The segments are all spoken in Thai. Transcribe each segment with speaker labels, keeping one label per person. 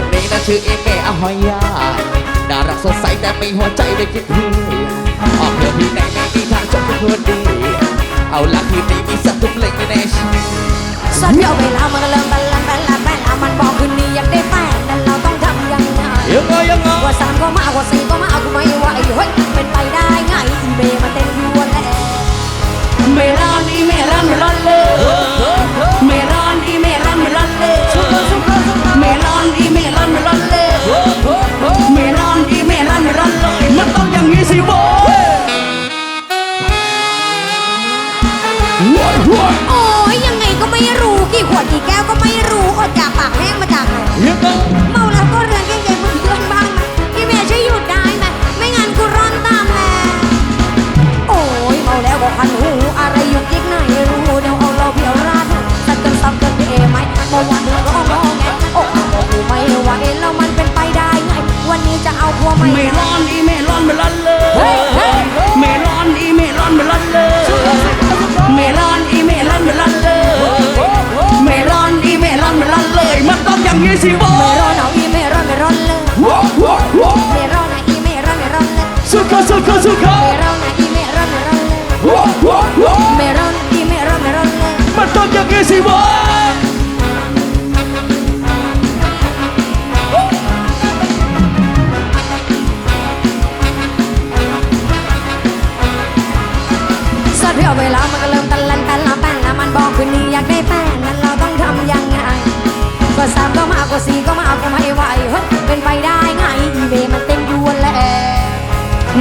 Speaker 1: คนนี้นะชื่อเอเมอหอยยาน่ารักสดใส
Speaker 2: แต่ไม่หัวใจได้คิดถึงออกเรือที่ไหนไม่มีทางจบเป็นคนดี เอาละคืนนี้มีสักทุกเล็กแน่ๆชี
Speaker 1: สัญญาเวลามันก็เริ่มบันลันบันลันบันลันมันบอกคืนนี้อยากได้แฟนนั้นเราต้องทำยังไง
Speaker 3: ยังไงยังไง
Speaker 1: ว่าสามก็มากว่าสี่ก็มากูไม่ไหวเฮ้ยเป็นไปได้ไงอีเมย์มันเต้นยู่วันแหละเมรอนอีเมรอนเมรอนเลยเมรอนอีเมรอนเมรอนเลย เมรอนอีเมรอนเมรอนเลยเมรอนอีเมรอนเมรอนเลย
Speaker 3: มันต้องอย่างนี้สิโว้ย
Speaker 1: โอ้ยยังไงก็ไม่รู้กี่ขวดกี่แก้วก็ไม่รู้อดจากปากแห้งมาจากไหนเมาแล้วก็เรือนเก่งๆเหมือนเพื่อนบ้างไหมพี่เมย์ช่วยหยุดได้ไหมไม่งั้นกูร้อนตามแลโอ้ยเมาแล้วก็คันหูอะไรยุกยิกไหนรู้เดี๋ยวเอาเราเพียวราดสักกันซักกันพี่เอไหมเมื่อวัน นี้จะเอาพัวไม่
Speaker 3: เม
Speaker 1: ได้
Speaker 3: อนอีเมลอนเมลอนเลย
Speaker 1: เม
Speaker 3: ลอนอีเมลอนเมลอนเลยเมลอนอีเมลอนเมลอนเลยเมลอนอีเมลอนเมลอนเลยมันต้องอย่างนี้สิโว้
Speaker 1: เม
Speaker 3: ย
Speaker 1: รอนเอาอีเมรอนเมรอนเลยเมรอนอีเมรอนเมรอนเลย
Speaker 3: สุดยอดสุดยอดสุดยอ
Speaker 1: เม
Speaker 3: ด
Speaker 1: รอนอีเมรอนเมรอนเลยเมรอนอีเมรอนเมรอนเลย
Speaker 3: มันต้องอย่างนี้สิโว้
Speaker 1: สีก็มาเอาก็ไม่ไหวเฮ้ยเป็นไปได้ไงอีเมมันเต็มยวนแล้ว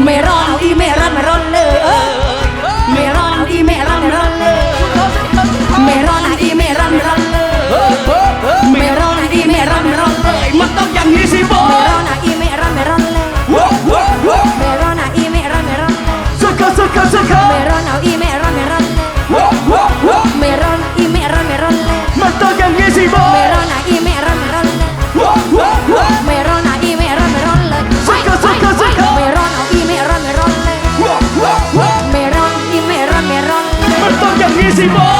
Speaker 1: ไม่รอดอาอีไม่รอนไม่รอนเลยเออไม่รอดอาอีไม่รอนไม่รอนเลยไม่รอดอาอีไม่รอนไม่รอนเลยไม่รอดเอาอีไม่รอนไม่รอนเลยมันต้องอย่างนี้สิบอไม่รอดอาอีไม่รอนไม่รอนเลยไม่รอดอาอีไม่รอนไม่รอนเลยสุดก็สุดก็สุดก็ 寂寞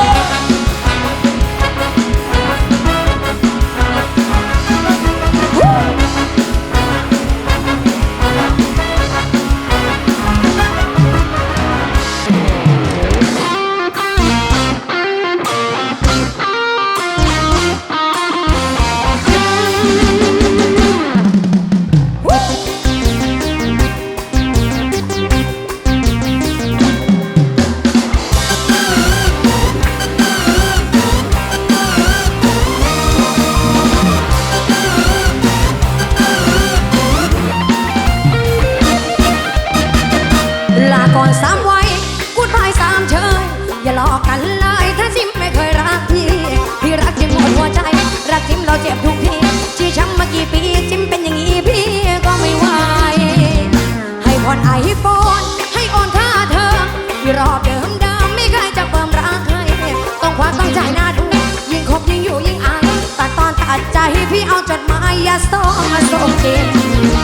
Speaker 1: เกม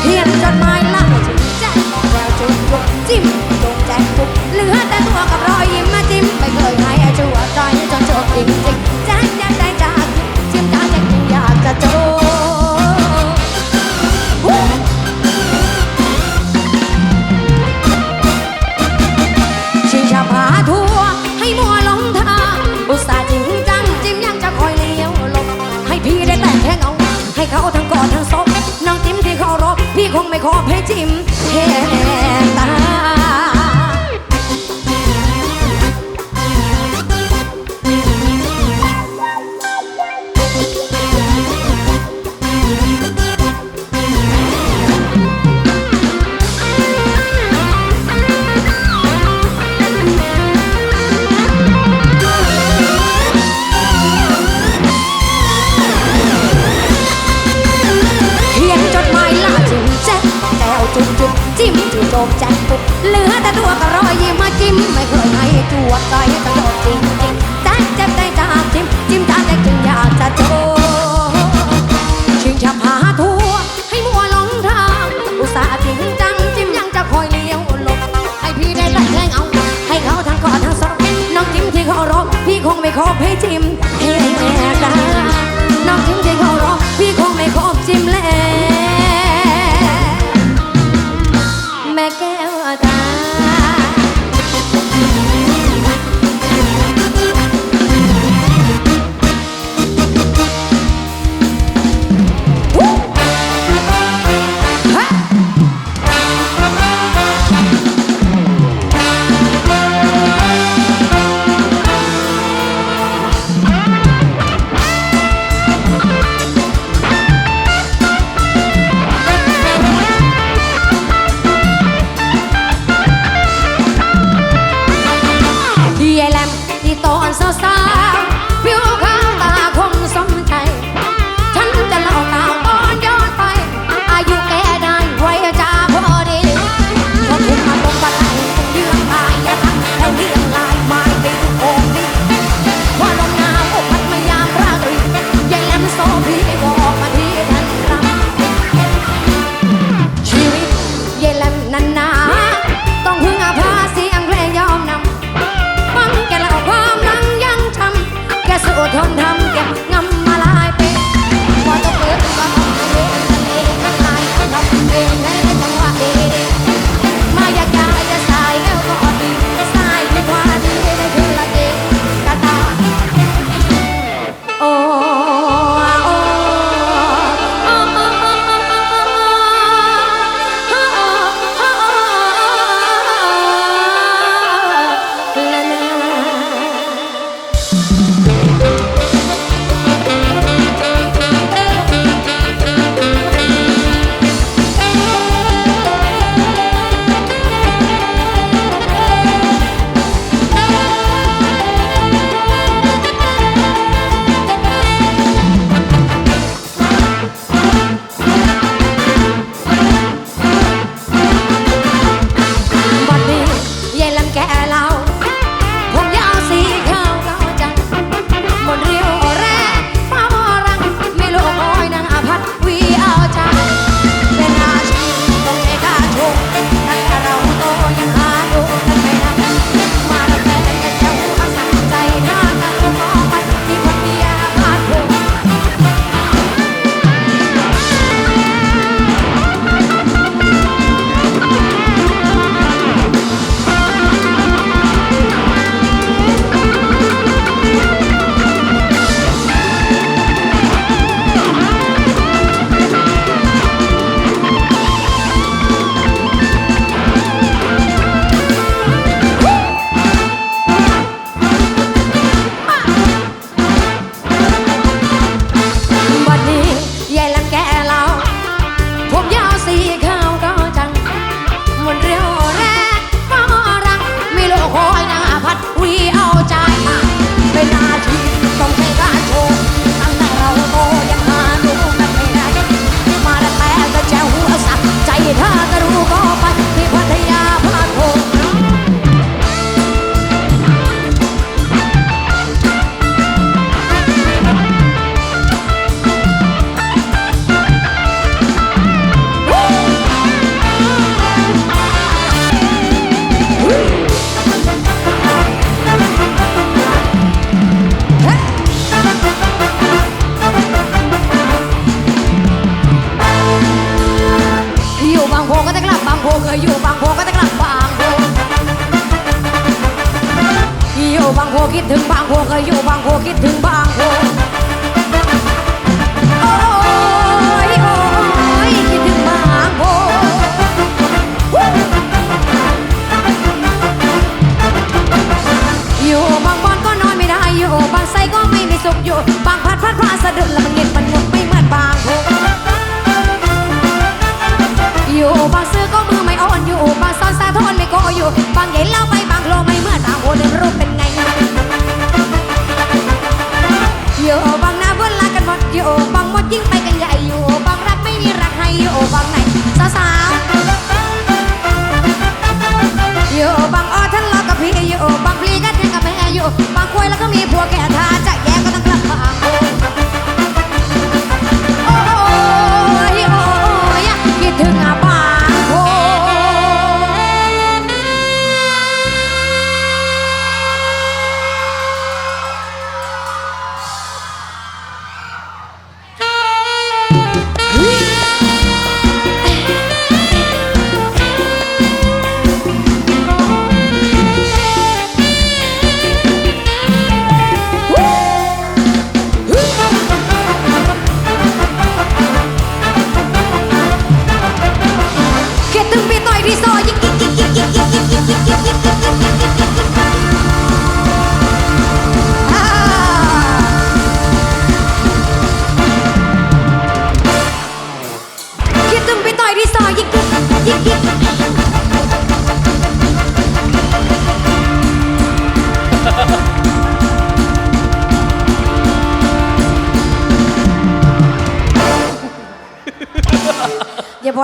Speaker 1: เขียนจดหมายละถึงแจ้งของวจุดยจิ้มจงแจกทุกเหลือแต่ตัวกับรอยยิ้มมาจิ้มไม่เคยหายไอจัวใจจนจบจริง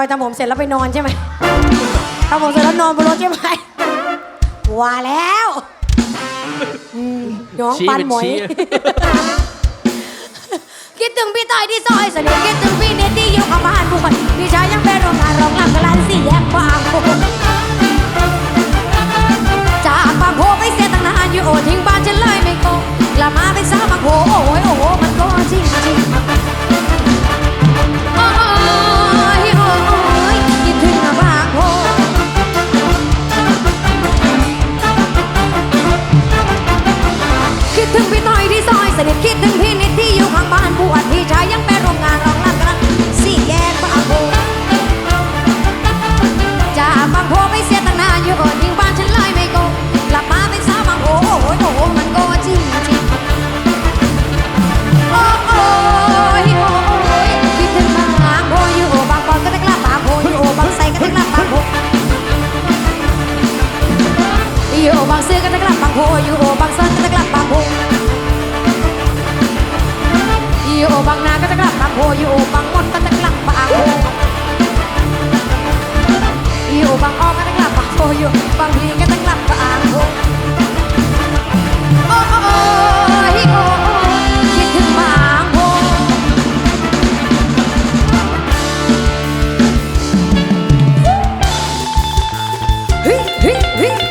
Speaker 1: ทำผมเสร็จแล้วไปนอนใช่ไหมทำผมเสร็จแล้วนอนบนรถใช่ไหมว่าแล้วน้องปันหมวยคิดถึงพี่ต่อยที่ซอยสนิทคิดถึงพี่เนตี่อยู่กับบ้านบุคนพี่ชายยังเป็นโรงงานรองลำบกำลันสี่แยกบางโพจากบางโพไปเสียตั้งนานอยู่โอทิ้งบ้านฉันเลยไม่โกกลับมาเป็นสาวบางโพโอ้ยโอ้โมันก็จริงจริง คิดถึงพี่นิดที่อยู่ข้างบ้านผู้ ฮึฮึฮึ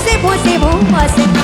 Speaker 1: você, você, você.